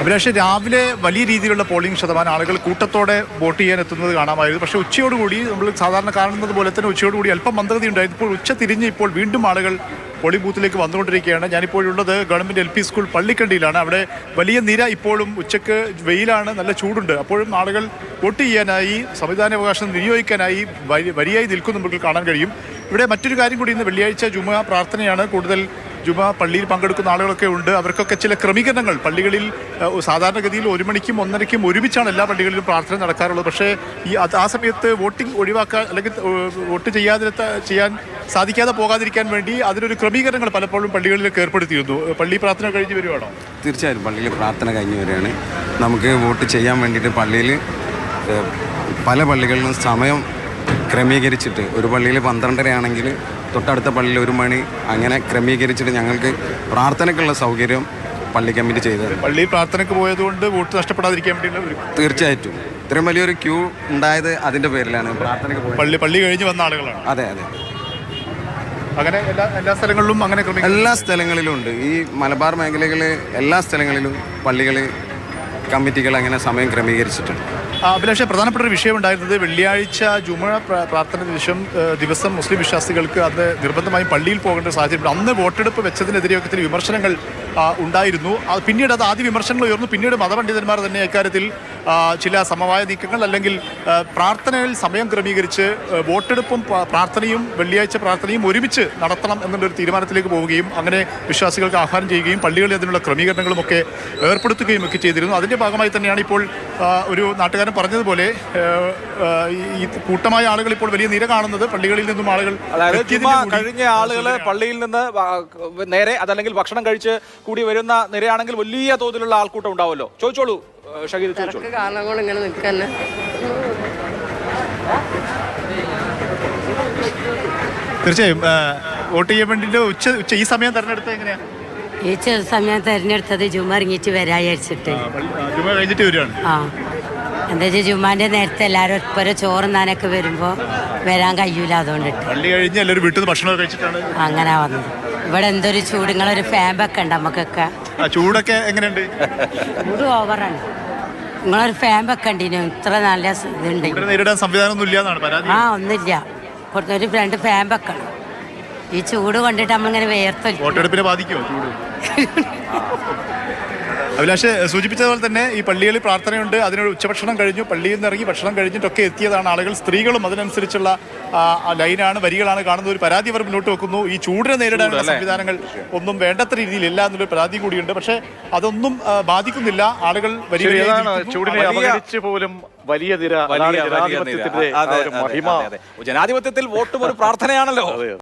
അഭിലാഷ് രാവിലെ വലിയ രീതിയിലുള്ള പോളിംഗ് ശതമാനം ആളുകൾ കൂട്ടത്തോടെ വോട്ട് ചെയ്യാൻ എത്തുന്നത് കാണാമായിരുന്നു. പക്ഷേ ഉച്ചയോടുകൂടി നമ്മൾ സാധാരണ കാണുന്നത് പോലെ തന്നെ ഉച്ചയോടുകൂടി അല്പം മന്ദഗതി ഇപ്പോൾ ഉച്ച തിരിഞ്ഞ് ഇപ്പോൾ വീണ്ടും ആളുകൾ പോളിംഗ് ബൂത്തിലേക്ക് വന്നുകൊണ്ടിരിക്കുകയാണ്. ഞാനിപ്പോഴുള്ളത് ഗവൺമെന്റ് എൽ പി സ്കൂൾ പള്ളിക്കണ്ടിയിലാണ്. അവിടെ വലിയ നിര ഇപ്പോഴും ഉച്ചയ്ക്ക് വെയിലാണ് നല്ല ചൂടുണ്ട്. അപ്പോഴും ആളുകൾ വോട്ട് ചെയ്യാനായി സംവിധാനാവകാശം വിനിയോഗിക്കാനായി വരി- വരിയായി നിൽക്കുന്ന നമുക്ക് കാണാൻ കഴിയും. ഇവിടെ മറ്റൊരു കാര്യം കൂടി ഇന്ന് വെള്ളിയാഴ്ച ജുമ പ്രാർത്ഥനയാണ്. കൂടുതൽ ജുമ പള്ളിയിൽ പങ്കെടുക്കുന്ന ആളുകളൊക്കെ ഉണ്ട്. അവർക്കൊക്കെ ചില ക്രമീകരണങ്ങൾ. പള്ളികളിൽ സാധാരണഗതിയിൽ ഒരു മണിക്കും ഒന്നരയ്ക്കും ഒരുമിച്ചാണ് എല്ലാ പള്ളികളിലും പ്രാർത്ഥന നടക്കാറുള്ളത്. പക്ഷേ ഈ ആ സമയത്ത് വോട്ടിംഗ് ഒഴിവാക്കാൻ അല്ലെങ്കിൽ വോട്ട് ചെയ്യാതിര ചെയ്യാൻ സാധിക്കാതെ പോകാതിരിക്കാൻ വേണ്ടി അതിനൊരു ക്രമീകരണങ്ങൾ പലപ്പോഴും പള്ളികളിലൊക്കെ ഏർപ്പെടുത്തിയിരുന്നു. പള്ളി പ്രാർത്ഥന കഴിഞ്ഞ് വരുവാണോ? തീർച്ചയായും പള്ളിയിൽ പ്രാർത്ഥന കഴിഞ്ഞ് വരികയാണ്. നമുക്ക് വോട്ട് ചെയ്യാൻ വേണ്ടിയിട്ട് പള്ളിയിൽ പല പള്ളികളിലും സമയം ക്രമീകരിച്ചിട്ട് ഒരു പള്ളിയിൽ പന്ത്രണ്ടര ആണെങ്കിൽ തൊട്ടടുത്ത പള്ളിയിൽ ഒരു മണി അങ്ങനെ ക്രമീകരിച്ചിട്ട് ഞങ്ങൾക്ക് പ്രാർത്ഥനയ്ക്കുള്ള സൗകര്യം പള്ളി കമ്മിറ്റി ചെയ്തത്. പള്ളി പ്രാർത്ഥനയ്ക്ക് പോയതുകൊണ്ട് വോട്ട് നഷ്ടപ്പെടാതിരിക്കാൻ വേണ്ടിയുള്ള തീർച്ചയായിട്ടും. ഇത്രയും വലിയൊരു ക്യൂ ഉണ്ടായത് അതിന്റെ പേരിലാണ് പ്രാർത്ഥനയ്ക്ക് പോയത്. പള്ളി പള്ളി കഴിഞ്ഞ് വന്ന ആളുകളാണ്. അതെ അതെ. അങ്ങനെ എല്ലാ എല്ലാ സ്ഥലങ്ങളിലും അങ്ങനെ എല്ലാ സ്ഥലങ്ങളിലും ഉണ്ട്. ഈ മലബാർ മേഖലകളിൽ എല്ലാ സ്ഥലങ്ങളിലും പള്ളികൾ കമ്മിറ്റികൾ അങ്ങനെ സമയം ക്രമീകരിച്ചിട്ടുണ്ട്. അഭിലാഷെ പ്രധാനപ്പെട്ട ഒരു വിഷയം ഉണ്ടായിരുന്നത് വെള്ളിയാഴ്ച ജുമ പ്രാർത്ഥന ദിവസം ദിവസം മുസ്ലിം വിശ്വാസികൾക്ക് അത് നിർബന്ധമായും പള്ളിയിൽ പോകേണ്ട സാഹചര്യം. അന്ന് വോട്ടെടുപ്പ് വെച്ചതിനെതിരെയൊക്കെ വിമർശനങ്ങൾ ഉണ്ടായിരുന്നു. പിന്നീട് അത് ആദ്യ വിമർശനങ്ങൾ ഉയർന്നു. പിന്നീട് മതപണ്ഡിതന്മാർ തന്നെ ഇക്കാര്യത്തിൽ ചില സമവായ നീക്കങ്ങൾ അല്ലെങ്കിൽ പ്രാർത്ഥനയിൽ സമയം ക്രമീകരിച്ച് വോട്ടെടുപ്പും പ്രാർത്ഥനയും വെള്ളിയാഴ്ച പ്രാർത്ഥനയും ഒരുമിച്ച് നടത്തണം എന്നുള്ളൊരു തീരുമാനത്തിലേക്ക് പോവുകയും അങ്ങനെ വിശ്വാസികൾക്ക് ആഹ്വാനം ചെയ്യുകയും പള്ളികളിൽ അതിനുള്ള ക്രമീകരണങ്ങളും ഒക്കെ ഏർപ്പെടുത്തുകയും ഒക്കെ ചെയ്തിരുന്നു. അതിന്റെ ഭാഗമായി തന്നെയാണ് ഇപ്പോൾ ഒരു നാട്ടുകാരൻ പറഞ്ഞതുപോലെ ഈ- കൂട്ടമായ ആളുകൾ ഇപ്പോൾ വലിയ നിര കാണുന്നത് പള്ളികളിൽ നിന്നും ആളുകൾ കഴിഞ്ഞ ആളുകൾ പള്ളിയിൽ നിന്ന് നേരെ അതല്ലെങ്കിൽ ഭക്ഷണം കഴിച്ച് കൂടി വരുന്ന നിരയാണെങ്കിൽ വലിയ തോതിലുള്ള ആൾക്കൂട്ടം ഉണ്ടാവുമല്ലോ. ചോദിച്ചോളൂ ഷഹീദ് ചോദിച്ചോളൂ. ഇങ്ങനെ നിൽക്കന്നെ തീർച്ചയായും വോട്ട് ചെയ്യാൻ വേണ്ടിയിട്ട് ഉച്ച ഉച്ച ഈ സമയം തെരഞ്ഞെടുത്തത് എങ്ങനെയാണ്? ഈ ചെറു സമയം തിരഞ്ഞെടുത്തത് ജുമ ഇറങ്ങിയിട്ട് വരാ വിചാരിച്ചിട്ട്. ആ എന്താ വെച്ചാൽ ജുമാന്റെ നേരത്തെ എല്ലാവരും ഒപ്പര ചോറും നാനൊക്കെ വരുമ്പോൾ വരാൻ കഴിയൂല അതുകൊണ്ടിട്ട്. പള്ളി കഴിഞ്ഞ് എല്ലാവരും വീട്ടിൽ നിന്ന് ഭക്ഷണം കഴിച്ചിട്ടാണ് അങ്ങനെ വന്നത്. ഇവിടെ എന്തൊരു ചൂട് നിങ്ങളൊരു ഫാമ്പൊക്കെ ഉണ്ട് നമുക്കൊക്കെ. ചൂടൊക്കെ എങ്ങനെയുണ്ട്? ചൂട് ഓവറാണ്. നിങ്ങളൊരു ഫാമ്പൊക്കെ ഉണ്ടിനു ഇത്ര നല്ല ഇതുണ്ട്. നേരിടാൻ സംവിധാനമൊന്നും ഇല്ല എന്നാണ് പരാതി. ആ ഒന്നില്ല ഒരു രണ്ട് ഫാമ്പൊക്കെ വെക്കണം ഈ ചൂട് കൊണ്ടിട്ട് നമ്മളിങ്ങനെ വേർത്തൊരു വോട്ടെടുപ്പിനെ ബാധിക്കുമോ ചൂട്. അഭിലാഷ് സൂചിപ്പിച്ചതുപോലെ തന്നെ ഈ പള്ളികളിൽ പ്രാർത്ഥനയുണ്ട്. അതിനൊരു ഉച്ചഭക്ഷണം കഴിഞ്ഞു. പള്ളിയിൽ നിന്ന് ഇറങ്ങി ഭക്ഷണം കഴിഞ്ഞിട്ടൊക്കെ എത്തിയതാണ് ആളുകൾ. സ്ത്രീകളും അതിനനുസരിച്ചുള്ള ലൈനാണ് വരികളാണ് കാണുന്നത്. ഒരു പരാതി അവർ മുന്നോട്ട് വെക്കുന്നു. ഈ ചൂടിനെ നേരിടാനുള്ള സംവിധാനങ്ങൾ ഒന്നും വേണ്ടത്ര രീതിയിലില്ല എന്നൊരു പരാതി കൂടിയുണ്ട്. പക്ഷേ അതൊന്നും ബാധിക്കുന്നില്ല. ആളുകൾ വരി ശരി, വരിയായി അതാണ് നിൽക്കുന്നു. ചൂടിനെ വലിയ- പോലും വലിയ. ജനാധിപത്യത്തിൽ വോട്ടും ഒരു പ്രാർത്ഥനയാണല്ലോ.